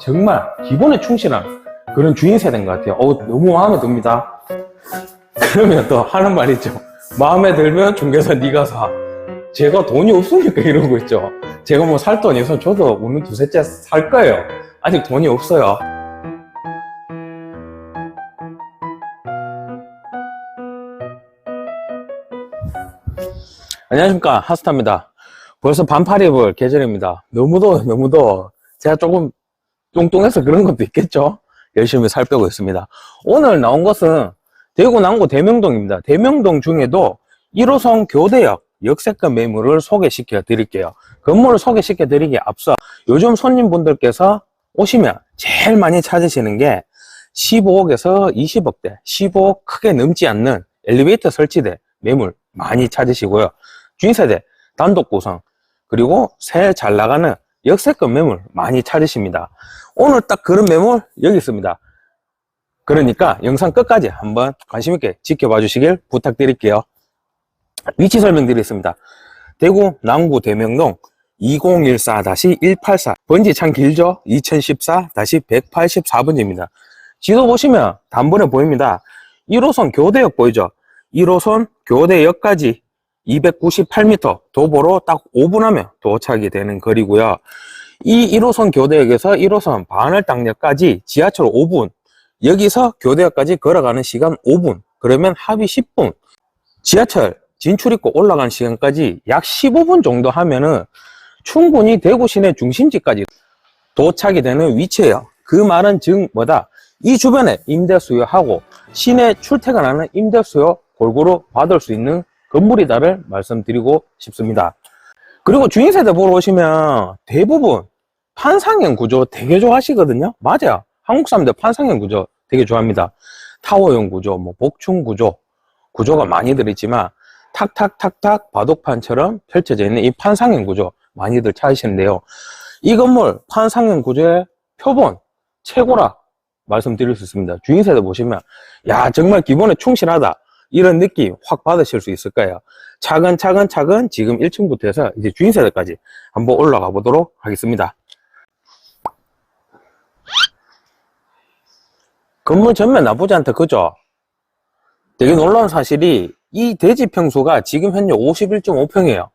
정말 기본에 충실한 그런 주인 세대인 것 같아요. 어, 너무 마음에 듭니다. 그러면 또 하는 말 있죠. 마음에 들면 중개사 네가 사. 제가 돈이 없으니까 이러고 있죠. 제가 뭐 살 돈이 있으면 저도 오늘 두세째 살 거예요. 아직 돈이 없어요. 안녕하십니까 하스타입니다. 벌써 반팔 입을 계절입니다. 너무 더워 너무 더워. 제가 조금 뚱뚱해서 그런 것도 있겠죠. 열심히 살 빼고 있습니다. 오늘 나온 것은 대구 남구 대명동입니다. 대명동 중에도 1호선 교대역 역세권 매물을 소개시켜 드릴게요. 건물을 소개시켜 드리기에 앞서 요즘 손님분들께서 오시면 제일 많이 찾으시는 게 15억에서 20억대, 15억 크게 넘지 않는 엘리베이터 설치대 매물 많이 찾으시고요. 주인세대 단독 구성 그리고 새 잘 나가는 역세권 매물 많이 찾으십니다. 오늘 딱 그런 매물 여기 있습니다. 그러니까 영상 끝까지 한번 관심 있게 지켜봐 주시길 부탁드릴게요. 위치 설명드리겠습니다. 대구 남구 대명동 2014-184 번지 참 길죠? 2014-184번지입니다. 지도 보시면 단번에 보입니다. 1호선 교대역 보이죠? 1호선 교대역까지 298m 도보로 딱 5분 하면 도착이 되는 거리고요. 이 1호선 교대역에서 1호선 반월당역까지 지하철 5분, 여기서 교대역까지 걸어가는 시간 5분, 그러면 합이 10분. 지하철 진출입구 올라가는 시간까지 약 15분 정도 하면은 충분히 대구 시내 중심지까지 도착이 되는 위치예요. 그 말은 즉 뭐다? 이 주변에 임대 수요하고 시내 출퇴근하는 임대 수요 골고루 받을 수 있는 건물이다를 말씀드리고 싶습니다. 그리고 주인세대 보러 오시면 대부분 판상형 구조 되게 좋아하시거든요. 맞아요. 한국 사람들 판상형 구조 되게 좋아합니다. 타워형 구조, 뭐 복층 구조, 구조가 많이들 있지만 탁탁탁탁 바둑판처럼 펼쳐져 있는 이 판상형 구조 많이들 찾으시는데요. 이 건물 판상형 구조의 표본 최고라 말씀드릴 수 있습니다. 주인세대 보시면 야 정말 기본에 충실하다 이런 느낌 확 받으실 수 있을 거예요. 차근차근 차근 지금 1층부터 해서 이제 주인세대까지 한번 올라가 보도록 하겠습니다. 건물 전면 나쁘지 않다 그죠? 되게 놀라운 사실이 이 대지 평수가 지금 현재 51.5평이에요.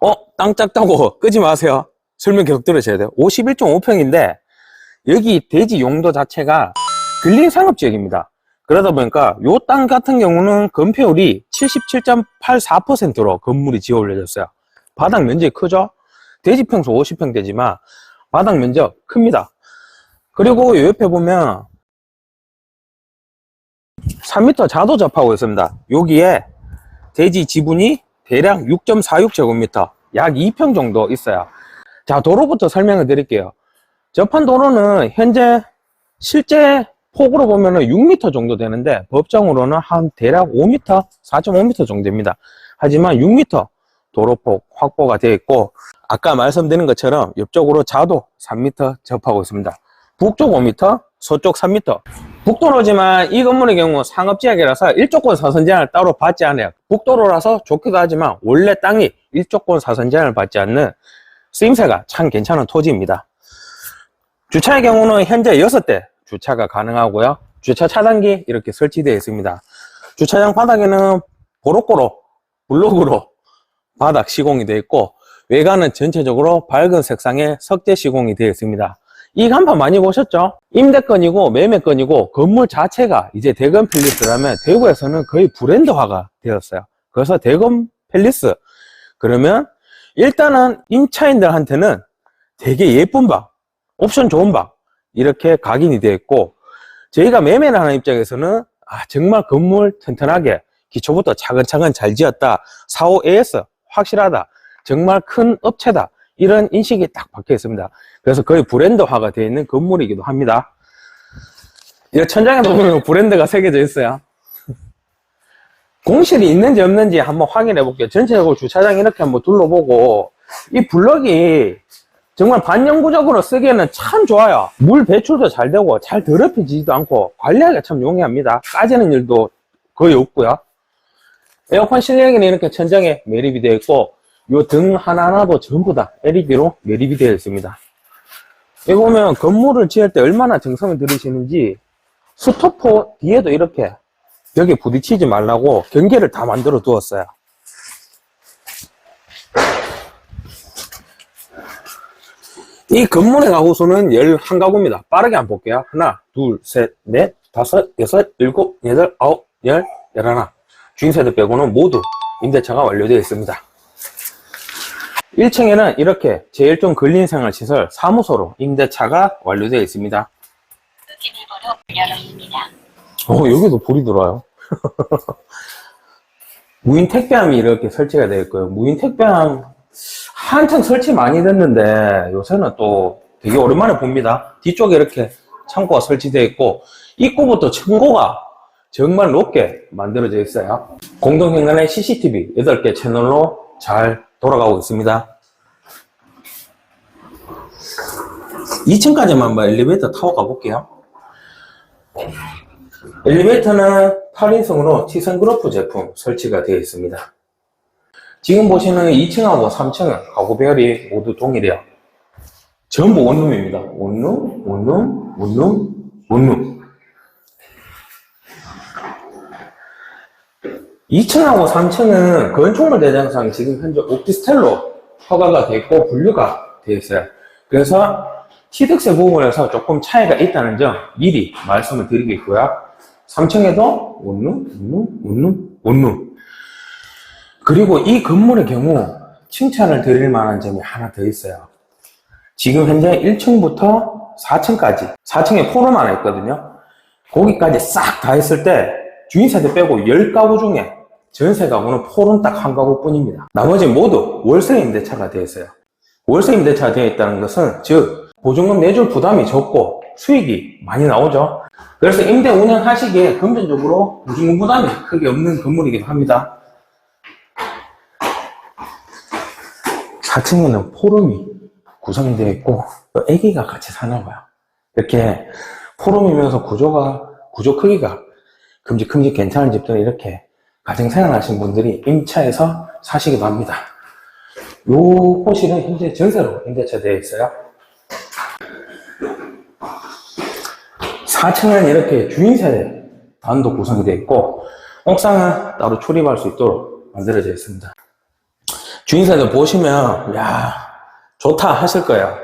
어? 땅 작다고 끄지 마세요. 설명 계속 들으셔야 돼요. 51.5평인데 여기 대지 용도 자체가 근린 상업지역입니다. 그러다 보니까 요 땅 같은 경우는 건폐율이 77.84%로 건물이 지어 올려졌어요. 바닥 면적이 크죠? 대지 평수 50평 되지만 바닥 면적 큽니다. 그리고 요 옆에 보면 3m 자도 접하고 있습니다. 여기에 대지 지분이 대략 6.46제곱미터, 약 2평 정도 있어요. 자, 도로부터 설명을 드릴게요. 접한 도로는 현재 실제 폭으로 보면 은 6m 정도 되는데 법정으로는 한 대략 5m, 4.5m 정도 됩니다. 하지만 6m 도로폭 확보가 되어 있고 아까 말씀드린 것처럼 옆쪽으로 자도 3m 접하고 있습니다. 북쪽 5m, 서쪽 3m. 북도로지만 이 건물의 경우 상업지역이라서 일조권 사선 제한을 따로 받지 않아요. 북도로라서 좋기도 하지만 원래 땅이 일조권 사선 제한을 받지 않는 쓰임새가 참 괜찮은 토지입니다. 주차의 경우는 현재 6대 주차가 가능하고요. 주차 차단기 이렇게 설치되어 있습니다. 주차장 바닥에는 보로꼬로 블록으로 바닥 시공이 되어 있고 외관은 전체적으로 밝은 색상의 석재 시공이 되어 있습니다. 이 간판 많이 보셨죠? 임대권이고 매매권이고 건물 자체가 이제 대건 팰리스라면 대구에서는 거의 브랜드화가 되었어요. 그래서 대건 팰리스 그러면 일단은 임차인들한테는 되게 예쁜 방, 옵션 좋은 방 이렇게 각인이 되어 있고 저희가 매매를 하는 입장에서는 아 정말 건물 튼튼하게 기초부터 차근차근 잘 지었다. 45 AS 확실하다. 정말 큰 업체다. 이런 인식이 딱 박혀 있습니다. 그래서 거의 브랜드화가 되어 있는 건물이기도 합니다. 이 천장에 보면 브랜드가 새겨져 있어요. 공실이 있는지 없는지 한번 확인해 볼게요. 전체적으로 주차장 이렇게 한번 둘러보고 이 블럭이 정말 반영구적으로 쓰기에는 참 좋아요. 물 배출도 잘 되고 잘 더럽혀지지도 않고 관리하기가 참 용이합니다. 까지는 일도 거의 없고요. 에어컨 실내기는 이렇게 천장에 매립이 되어 있고 요 등 하나하나도 전부 다 LED로 매립이 되어 있습니다. 여기 보면 건물을 지을 때 얼마나 정성을 들이시는지 스토퍼 뒤에도 이렇게 벽에 부딪히지 말라고 경계를 다 만들어 두었어요. 이 건물의 가구수는 11가구입니다. 빠르게 한번 볼게요. 하나, 둘, 셋, 넷, 다섯, 여섯, 일곱, 여덟, 아홉, 열, 열하나. 주인세대 빼고는 모두 임대차가 완료되어 있습니다. 1층에는 이렇게 제1종 근린생활시설 사무소로 임대차가 완료되어 있습니다. 어, 여기도 불이 들어와요. 무인 택배함이 이렇게 설치가 되어 있고요. 무인 택배함 한창 설치 많이 됐는데 요새는 또 되게 오랜만에 봅니다. 뒤쪽에 이렇게 창고가 설치되어 있고 입구부터 층고가 정말 높게 만들어져 있어요. 공동현관에 CCTV 8개 채널로 잘 돌아가고 있습니다. 2층까지만 한번 엘리베이터 타고 가볼게요. 엘리베이터는 8인승으로 티선그룹프 제품 설치가 되어 있습니다. 지금 보시는 2층하고 3층은 가구 배열이 모두 동일해요. 전부 원룸입니다. 원룸, 원룸, 원룸, 원룸. 2층하고 3층은 건축물 대장상 지금 현재 오피스텔로 허가가 되어 있고 분류가 되어 있어요. 그래서 취득세 부분에서 조금 차이가 있다는 점 미리 말씀을 드리겠고요. 3층에도 원룸, 원룸, 원룸, 원룸. 그리고 이 건물의 경우 칭찬을 드릴 만한 점이 하나 더 있어요. 지금 현재 1층부터 4층까지, 4층에 포럼 하나 있거든요. 거기까지 싹 다 했을 때 주인세대 빼고 10가구 중에 전세 가구는 포럼 딱한 가구 뿐입니다. 나머지 모두 월세 임대차가 되어 있어요. 월세 임대차가 되어 있다는 것은 즉 보증금 내줄 부담이 적고 수익이 많이 나오죠. 그래서 임대 운영하시기에 금전적으로 보증금 부담이 크게 없는 건물이기도 합니다. 4층에는 포럼이 구성이 되어 있고 또 애기가 같이 사나 봐요. 이렇게 포럼이면서 구조가 구조 크기가 큼직큼직 괜찮은 집들은 이렇게 가정 생활 하신 분들이 임차해서 사시기도 합니다. 요 호실은 현재 전세로 임대차 되어 있어요. 4층은 이렇게 주인세대 단독 구성이 되어 있고 옥상은 따로 출입할 수 있도록 만들어져 있습니다. 주인세대 보시면 야 좋다 하실 거예요.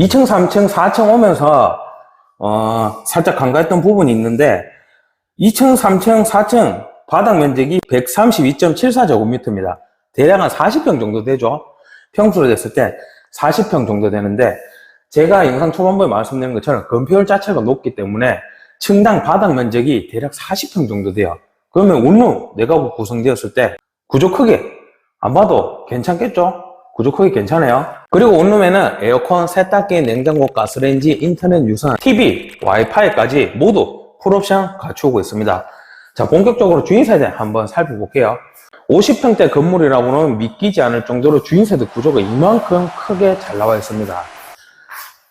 2층, 3층, 4층 오면서 어, 살짝 간과했던 부분이 있는데 2층, 3층, 4층 바닥 면적이 132.74제곱미터입니다. 대략 한 40평 정도 되죠. 평수로 됐을 때 40평 정도 되는데 제가 영상 초반부에 말씀드린 것처럼 건폐율 자체가 높기 때문에 층당 바닥 면적이 대략 40평 정도 돼요. 그러면 원룸 내가구 구성되었을 때 구조 크기 안 봐도 괜찮겠죠? 구조 크기 괜찮아요. 그리고 원룸에는 에어컨, 세탁기, 냉장고, 가스레인지, 인터넷 유선, TV, 와이파이까지 모두 풀옵션 갖추고 있습니다. 자, 본격적으로 주인세대 한번 살펴볼게요. 50평대 건물이라고는 믿기지 않을 정도로 주인세대 구조가 이만큼 크게 잘 나와 있습니다.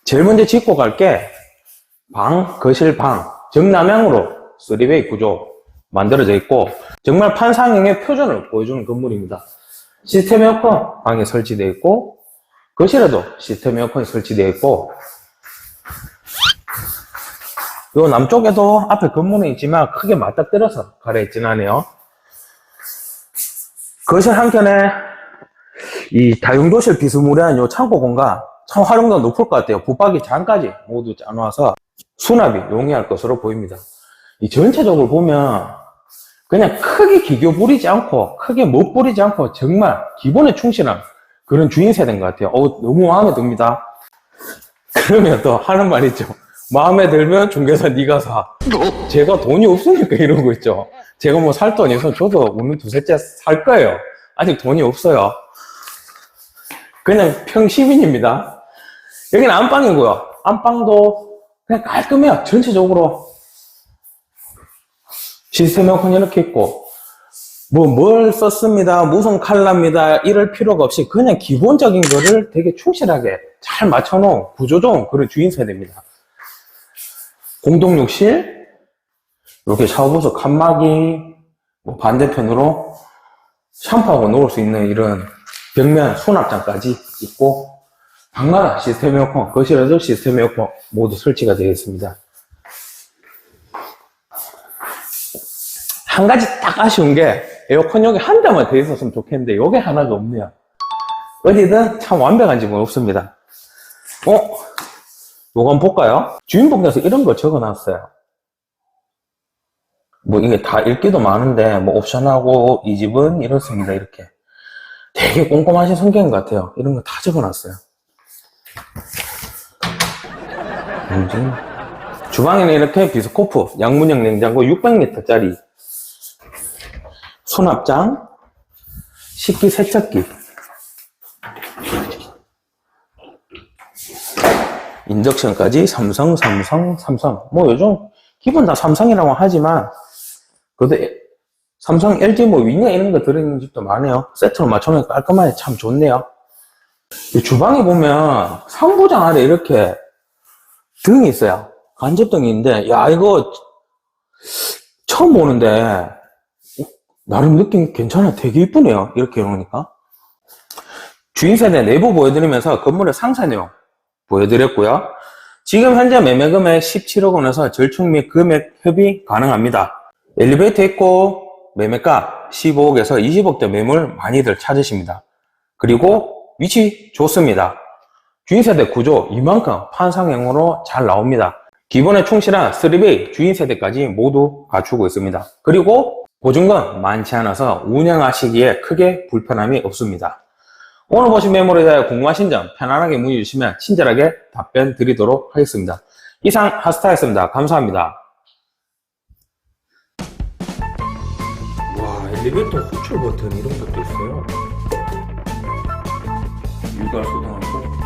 제일 먼저 짚고 갈게 방, 거실, 방, 정남향으로 3베이 구조 만들어져 있고 정말 판상형의 표준을 보여주는 건물입니다. 시스템 에어컨 방에 설치되어 있고 거실에도 시스템 에어컨이 설치되어 있고 요 남쪽에도 앞에 건물은 있지만 크게 맞닥뜨려서 가려있진 않아요. 거실 한켠에 이 다용도실 비스무리한 요 창고 공간 참 활용도가 높을 것 같아요. 붙박이 장까지 모두 짜놓아서 수납이 용이할 것으로 보입니다. 이 전체적으로 보면 그냥 크게 기교 부리지 않고 크게 못 부리지 않고 정말 기본에 충실한 그런 주인 세대인 것 같아요. 어, 너무 마음에 듭니다. 그러면 또 하는 말 있죠. 마음에 들면 중개사 네가 사. 제가 돈이 없으니까 이러고 있죠. 제가 뭐 살 돈이 있으면 저도 오늘 두세째 살 거예요. 아직 돈이 없어요. 그냥 평시민입니다. 여기는 안방이고요. 안방도 그냥 깔끔해요. 전체적으로. 시스템 에어컨 이렇게 있고, 뭐, 뭘 썼습니다. 무슨 칼라입니다. 이럴 필요가 없이 그냥 기본적인 거를 되게 충실하게 잘 맞춰놓은 구조 좋은 그런 주인 세대입니다. 공동욕실, 이렇게 샤워부스 칸막이, 뭐 반대편으로 샴푸하고 놓을 수 있는 이런 벽면 수납장까지 있고, 방마다 시스템 에어컨, 거실에도 시스템 에어컨 모두 설치가 되어 있습니다. 한 가지 딱 아쉬운 게 에어컨 여기 한 대만 더 있었으면 좋겠는데 요게 하나가 없네요. 어디든 참 완벽한 집은 없습니다. 어? 요거 한번 볼까요? 주인분께서 이런 거 적어놨어요. 뭐 이게 다 읽기도 많은데 뭐 옵션하고 이 집은 이렇습니다 이렇게 되게 꼼꼼하신 성격인 것 같아요. 이런 거 다 적어놨어요. 음, 주방에는 이렇게 비스코프 양문형 냉장고 600리터짜리 수납장, 식기 세척기, 인덕션까지 삼성, 삼성, 삼성. 뭐 요즘 기본 다 삼성이라고 하지만 그래도 에- 삼성, LG 뭐 위냐 이런 거 들어있는 집도 많아요. 세트로 맞춰놓으면 깔끔하게 참 좋네요. 이 주방에 보면 상부장 아래 이렇게 등이 있어요. 간접등이 있는데 야 이거 처음 보는데 나름 느낌 괜찮아. 되게 이쁘네요. 이렇게 해놓으니까. 주인 세대 내부 보여드리면서 건물의 상세 내용 보여드렸고요. 지금 현재 매매 금액 17억 원에서 절충 및 금액 협의 가능합니다. 엘리베이터 있고 매매가 15억에서 20억대 매물 많이들 찾으십니다. 그리고 위치 좋습니다. 주인 세대 구조 이만큼 판상형으로 잘 나옵니다. 기본에 충실한 3베이 주인 세대까지 모두 갖추고 있습니다. 그리고 보증금 많지 않아서 운영하시기에 크게 불편함이 없습니다. 오늘 보신 매물에 대해 궁금하신 점 편안하게 문의 주시면 친절하게 답변 드리도록 하겠습니다. 이상 하스타였습니다. 감사합니다. 와 엘리베이터 호출 버튼 이런 것도 있어요. 육아 수동하고.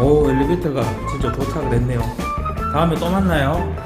오 엘리베이터가 진짜 도착을 했네요. 다음에 또 만나요.